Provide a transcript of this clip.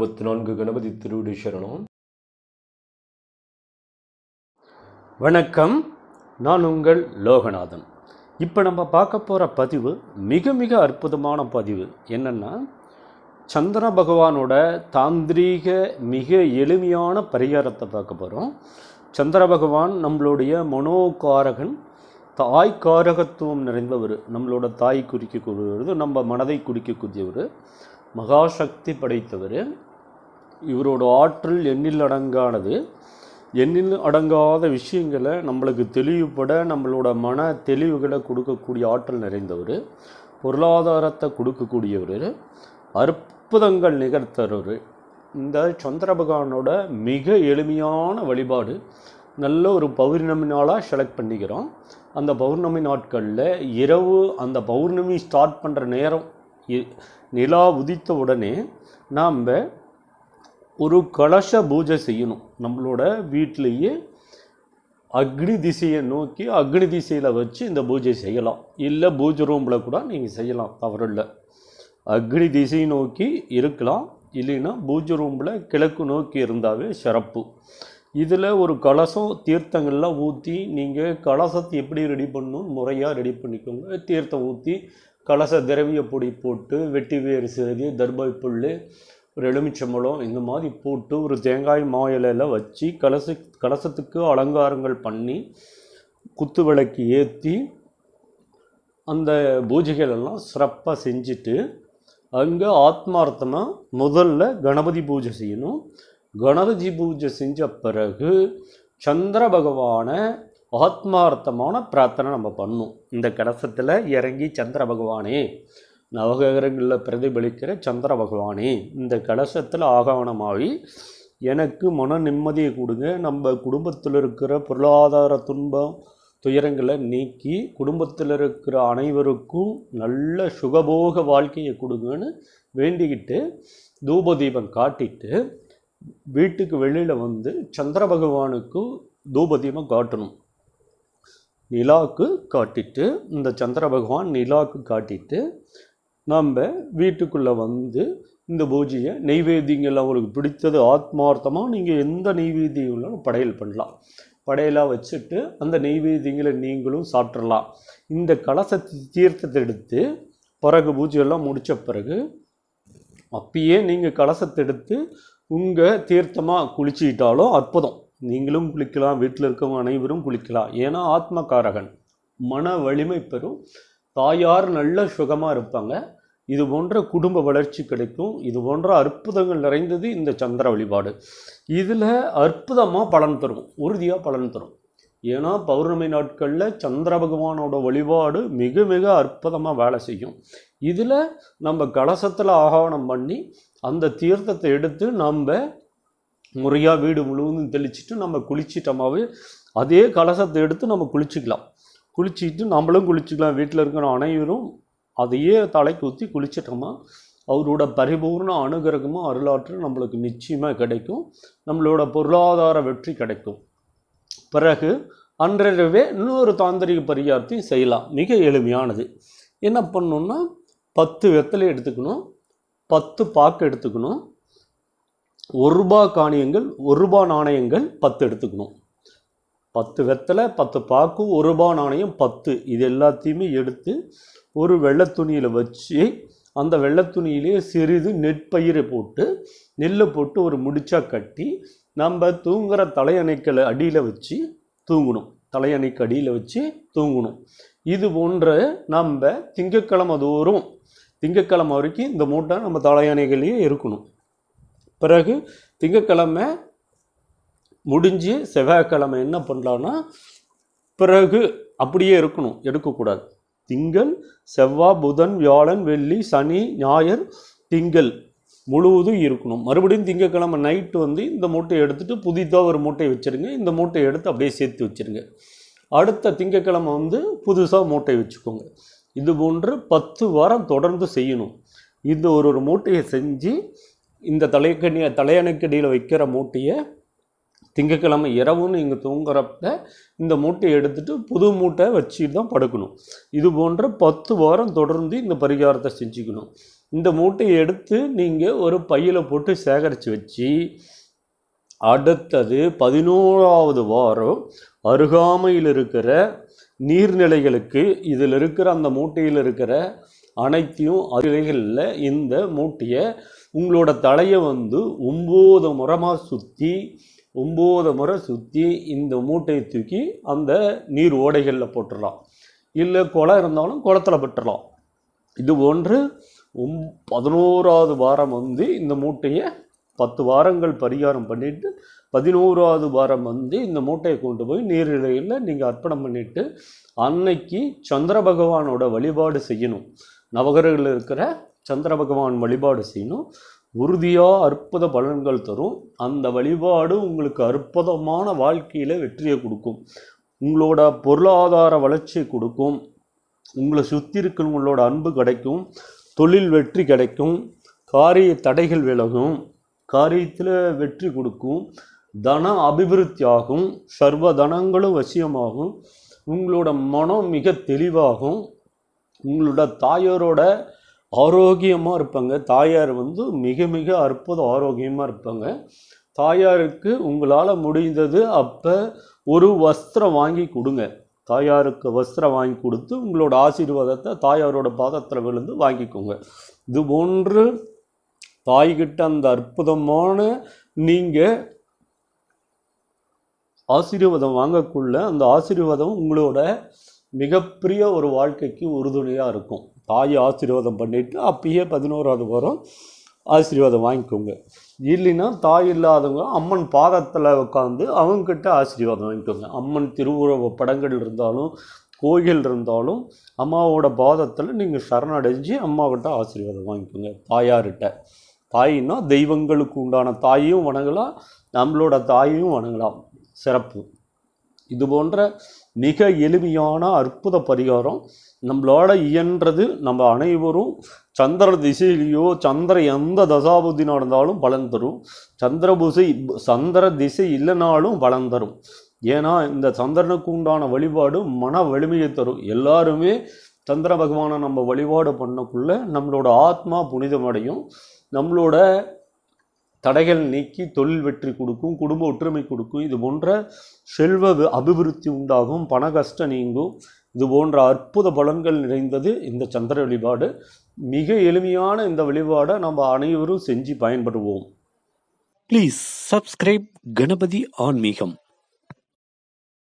அறுபத்தி நான்கு கணபதி திருவிடி சரணம். வணக்கம் நான் உங்கள் லோகநாதன். இப்போ நம்ம பார்க்க போகிற பதிவு மிக மிக அற்புதமான பதிவு. என்னென்னா சந்திர பகவானோட தாந்திரீக மிக எளிமையான பரிகாரத்தை பார்க்க போகிறோம் சந்திர பகவான் நம்மளுடைய மனோகாரகன் தாய் காரகத்துவம் நிறைந்தவர். நம்மளோட தாய் குறிக்கக்கூடியவர் நம்ம மனதை குறிக்கக்கூடியவர் மகாசக்தி படைத்தவர். இவரோட ஆற்றல் எண்ணில் அடங்கானது. எண்ணில் அடங்காத விஷயங்களை நம்மளுக்கு தெளிவுபட நம்மளோட மன தெளிவுகளை கொடுக்கக்கூடிய ஆற்றல் நிறைந்தவர். பொருளாதாரத்தை கொடுக்கக்கூடியவர். அற்புதங்கள் நிகழ்த்தவர் இந்த சந்திர பகவானோட மிக எளிமையான வழிபாடு நல்ல ஒரு பௌர்ணமி நாளாக செலக்ட் பண்ணிக்கிறோம். அந்த பௌர்ணமி நாட்களில் இரவு அந்த பௌர்ணமி ஸ்டார்ட் பண்ணுற நேரம் இ- நிலா உதித்த உடனே நாம் ஒரு கலச பூஜை செய்யணும். நம்மளோட வீட்டிலேயே அக்னி திசையை நோக்கி அக்னி திசையில் வச்சு இந்த பூஜை செய்யலாம். இல்லை பூஜை ரூமில் கூட நீங்கள் செய்யலாம் தவறில்லை. அக்னி திசை நோக்கி இருக்கலாம். இல்லைன்னா பூஜை ரூமில் கிழக்கு நோக்கி இருந்தாவே சிறப்பு. இதில் ஒரு கலசம் தீர்த்தங்கள்லாம் ஊற்றி நீங்கள் கலசத்தை எப்படி ரெடி பண்ணணும் முறையாக ரெடி பண்ணிக்கோங்க. தீர்த்தம் ஊற்றி கலச திரவிய பொடி போட்டு வெட்டி வேறு சிறகு தர்பாய் புல் ஒரு எலுமிச்சம்பழம் இந்த மாதிரி போட்டு ஒரு தேங்காய் மாயிலையில் வச்சு கலசு கலசத்துக்கு அலங்காரங்கள் பண்ணி குத்து விளக்கு ஏற்றி அந்த பூஜைகள் எல்லாம் சிறப்பாக செஞ்சுட்டு அங்கே ஆத்மார்த்தமாக முதல்ல கணபதி பூஜை செய்யணும். கணபதி பூஜை செஞ்ச பிறகு சந்திர பகவானை ஆத்மார்த்தமான பிரார்த்தனை நம்ம பண்ணணும் இந்த கலசத்தில் இறங்கி சந்திர பகவானே நவகிரகங்களில் பிரதிபலிக்கிற சந்திர பகவானே இந்த கலசத்தில் ஆகவனமாகி எனக்கு மன நிம்மதியை கொடுங்க. நம்ம குடும்பத்தில் இருக்கிற பொருளாதார துன்பம் துயரங்களை நீக்கி குடும்பத்தில் இருக்கிற அனைவருக்கும் நல்ல சுகபோக வாழ்க்கையை கொடுங்கன்னு வேண்டிக்கிட்டு தூபதீபம் காட்டிட்டு வீட்டுக்கு வெளியில் வந்து சந்திர பகவானுக்கு தூபதீபம் காட்டணும். நிலாவுக்கு காட்டிட்டு இந்த சந்திர பகவான் நிலாவுக்கு காட்டிட்டு நம்ம வீட்டுக்குள்ளே வந்து இந்த பூஜையை நெய்வேத்தியங்கள் அவங்களுக்கு பிடித்தது ஆத்மார்த்தமாக நீங்கள் எந்த நெய்வேத்தியங்களும் படையல் பண்ணலாம். படையலாக வச்சுட்டு அந்த நெய்வேத்தியங்களை நீங்களும் சாப்பிட்றலாம் இந்த கலச தீர்த்தத்தை எடுத்து பிறகு பூஜையெல்லாம் முடித்த பிறகு அப்பயே நீங்கள் கலசத்தை எடுத்து உங்கள் தீர்த்தமாக குளிச்சுக்கிட்டாலும் அற்புதம். நீங்களும் குளிக்கலாம் வீட்டில் இருக்கவங்க அனைவரும் குளிக்கலாம். ஏன்னா ஆத்மகாரகன் மன வலிமை பெறும். தாயார் நல்ல சுகமாக இருப்பாங்க. இது போன்ற குடும்ப வளர்ச்சி கிடைக்கும். இது போன்ற அற்புதங்கள் நிறைந்தது இந்த சந்திர வழிபாடு. இதில் அற்புதமாக பலன் தரும். உறுதியாக பலன் தரும். ஏன்னா பௌர்ணமி நாட்களில் சந்திர பகவானோட வழிபாடு மிக மிக அற்புதமாக வேலை செய்யும். இதில் நம்ம கலசத்தில் ஆகாவனம் பண்ணி அந்த தீர்த்தத்தை எடுத்து நம்ம முறையாக வீடு முழுவதும் தெளிச்சுட்டு நம்ம குளிச்சிட்டோமாவே அதே கலசத்தை எடுத்து நம்ம குளிச்சுக்கலாம். குளிச்சுட்டு நம்மளும் குளிச்சுக்கலாம் வீட்டில் இருக்கிற அனைவரும் அதையே தலைக்கு ஊற்றி குளிச்சிட்டோமா அவரோட பரிபூர்ண அனுகிரகமும் வரலாற்றும் நம்மளுக்கு நிச்சயமாக கிடைக்கும். நம்மளோட பொருளாதார வெற்றி கிடைக்கும். பிறகு அன்றவே இன்னொரு தாந்திரிக பரிகாரத்தையும் செய்யலாம். மிக எளிமையானது. என்ன பண்ணணும்னா பத்து வெத்தலை எடுத்துக்கணும் பத்து பாக்கு எடுத்துக்கணும் ஒரு ரூபா காணியங்கள் ஒரு ரூபா நாணயங்கள் பத்து எடுத்துக்கணும். பத்து வெத்தலை பத்து பாக்கு ஒரு ரூபா நாணயம் பத்து. இது எல்லாத்தையுமே எடுத்து ஒரு வெள்ளை துணியில் வச்சு அந்த வெள்ளை துணியிலே சிறிது நெற்பயிரை போட்டு நெல்லை போட்டு ஒரு முடிச்சா கட்டி நம்ம தூங்குற தலையணைக்களை அடியில் வச்சு தூங்கணும். தலையணைக்கு அடியில் வச்சு தூங்கணும். இது போன்ற நம்ம திங்கக்கிழமை தோறும் திங்கட்கிழமை வரைக்கும் இந்த மூட்டை நம்ம தலையணைகளையே இருக்கணும். பிறகு திங்கக்கிழமை முடிஞ்சு செவ்வாய்க்கிழமை என்ன பண்ணலான்னா பிறகு அப்படியே இருக்கணும் எடுக்கக்கூடாது. திங்கள் செவ்வாய் புதன் வியாழன் வெள்ளி சனி ஞாயிறு திங்கள் முழுவதும் இருக்கணும். மறுபடியும் திங்கக்கிழமை நைட்டு வந்து இந்த மூட்டையை எடுத்துகிட்டு புதிதாக ஒரு மூட்டையை வச்சுருங்க. இந்த மூட்டையை எடுத்து அப்படியே சேர்த்து வச்சுருங்க. அடுத்த திங்கக்கிழமை வந்து புதுசாக மூட்டை வச்சுக்கோங்க. இது போன்று பத்து வாரம் தொடர்ந்து செய்யணும். இந்த ஒரு ஒரு மூட்டையை செஞ்சு இந்த தலைக்கணி தலையணைக்கடியில் வைக்கிற மூட்டையை திங்கட்கிழமை இரவுன்னு இங்கே தூங்குறப்ப இந்த மூட்டையை எடுத்துகிட்டு புது மூட்டை வச்சுட்டு தான் படுக்கணும். இது போன்ற பத்து வாரம் தொடர்ந்து இந்த பரிகாரத்தை செஞ்சுக்கணும். இந்த மூட்டையை எடுத்து நீங்கள் ஒரு பையில் போட்டு சேகரித்து வச்சு அடுத்தது பதினோராவது வாரம் அருகாமையில் இருக்கிற நீர்நிலைகளுக்கு இதில் இருக்கிற அந்த மூட்டையில் இருக்கிற அனைத்தையும் அருகைகளில் இந்த மூட்டையை உங்களோட தலையை வந்து ஒம்பது முறமாக சுற்றி ஒம்பது முறை சுற்றி இந்த மூட்டையை தூக்கி அந்த நீர் ஓடைகளில் போட்டுடலாம் இல்லை குளம் இருந்தாலும் குளத்துல விட்டுறலாம். இது போன்று ஒம் பதினோராவது வாரம் வந்து இந்த மூட்டையை பத்து வாரங்கள் பரிகாரம் பண்ணிவிட்டு பதினோராவது வாரம் வந்து இந்த மூட்டையை கொண்டு போய் நீர்நிலையில் நீங்கள் அர்ப்பணம் பண்ணிவிட்டு அன்னைக்கு சந்திர பகவானோட வழிபாடு செய்யணும். நவகரில் இருக்கிற சந்திர பகவான் வழிபாடு செய்யணும். உறுதியாக அற்புத பலன்கள் தரும். அந்த வழிபாடு உங்களுக்கு அற்புதமான வாழ்க்கையில் வெற்றியை கொடுக்கும். உங்களோட பொருளாதார வளர்ச்சியை கொடுக்கும். உங்களை சுற்றி இருக்கிறவங்களோட அன்பு கிடைக்கும். தொழில் வெற்றி கிடைக்கும். காரிய தடைகள் விலகும். காரியத்தில் வெற்றி கொடுக்கும். தன அபிவிருத்தி ஆகும். சர்வ தனங்களும் வசியமாகும். உங்களோட மனம் மிக தெளிவாகும். உங்களோட தாயாரோட ஆரோக்கியமாக இருப்பாங்க. தாயார் வந்து மிக மிக அற்புத ஆரோக்கியமாக இருப்பாங்க. தாயாருக்கு உங்களால் முடிந்தது அப்போ ஒரு வஸ்திரம் வாங்கி கொடுங்க. தாயாருக்கு வஸ்திரம் வாங்கி கொடுத்து உங்களோட ஆசீர்வாதத்தை தாயாரோட பாதத்தில் விழுந்து வாங்கிக்கோங்க. இது போன்று தாய்கிட்ட அந்த அற்புதமான நீங்கள் ஆசீர்வாதம் வாங்கக்குள்ள அந்த ஆசீர்வாதம் உங்களோட மிகப்பெரிய ஒரு வாழ்க்கைக்கு உறுதுணையாக இருக்கும். தாய் ஆசீர்வாதம் பண்ணிவிட்டு அப்பயே பதினோராவது வாரம் ஆசீர்வாதம் வாங்கிக்கோங்க. இல்லைன்னா தாய் இல்லாதவங்க அம்மன் பாதத்தில் உட்காந்து அவங்கக்கிட்ட ஆசீர்வாதம் வாங்கிக்கோங்க. அம்மன் திருவுருவ படங்கள் இருந்தாலும் கோயில் இருந்தாலும் அம்மாவோட பாதத்தில் நீங்கள் சரணடைஞ்சு அம்மாவிட்ட ஆசீர்வாதம் வாங்கிக்கோங்க. தாயார்கிட்ட. தாயின்னா தெய்வங்களுக்கு உண்டான தாயையும் வணங்கலாம் நம்மளோட தாயையும் வணங்கலாம். சிறப்பு. இது போன்ற மிக எளிமையான அற்புத பரிகாரம் நம்மளோட இயன்றது நம்ம அனைவரும் சந்திர திசையிலேயோ சந்திர எந்த தசாபுத்தி நடந்தாலும் பலன் தரும். சந்திர புசை சந்திர திசை இல்லைனாலும் பலன் தரும். ஏன்னா இந்த சந்திரனுக்கு உண்டான வழிபாடு மன வலிமையை தரும். எல்லாருமே சந்திர பகவானை நம்ம வழிபாடு பண்ணக்குள்ள நம்மளோட ஆத்மா புனிதமடையும். நம்மளோட தடைகள் நீக்கி தொழில் வெற்றி கொடுக்கும் குடும்ப ஒற்றுமை கொடுக்கும். இது போன்ற செல்வ அபிவிருத்தி உண்டாகும் பண கஷ்டம் நீங்கும். இது போன்ற அற்புத பலன்கள் நிறைந்தது இந்த சந்திர வழிபாடு. மிக எளிமையான இந்த வழிபாடை நம்ம அனைவரும் செஞ்சு பயன்படுவோம். ப்ளீஸ் சப்ஸ்கிரைப் கணபதி ஆன்மீகம்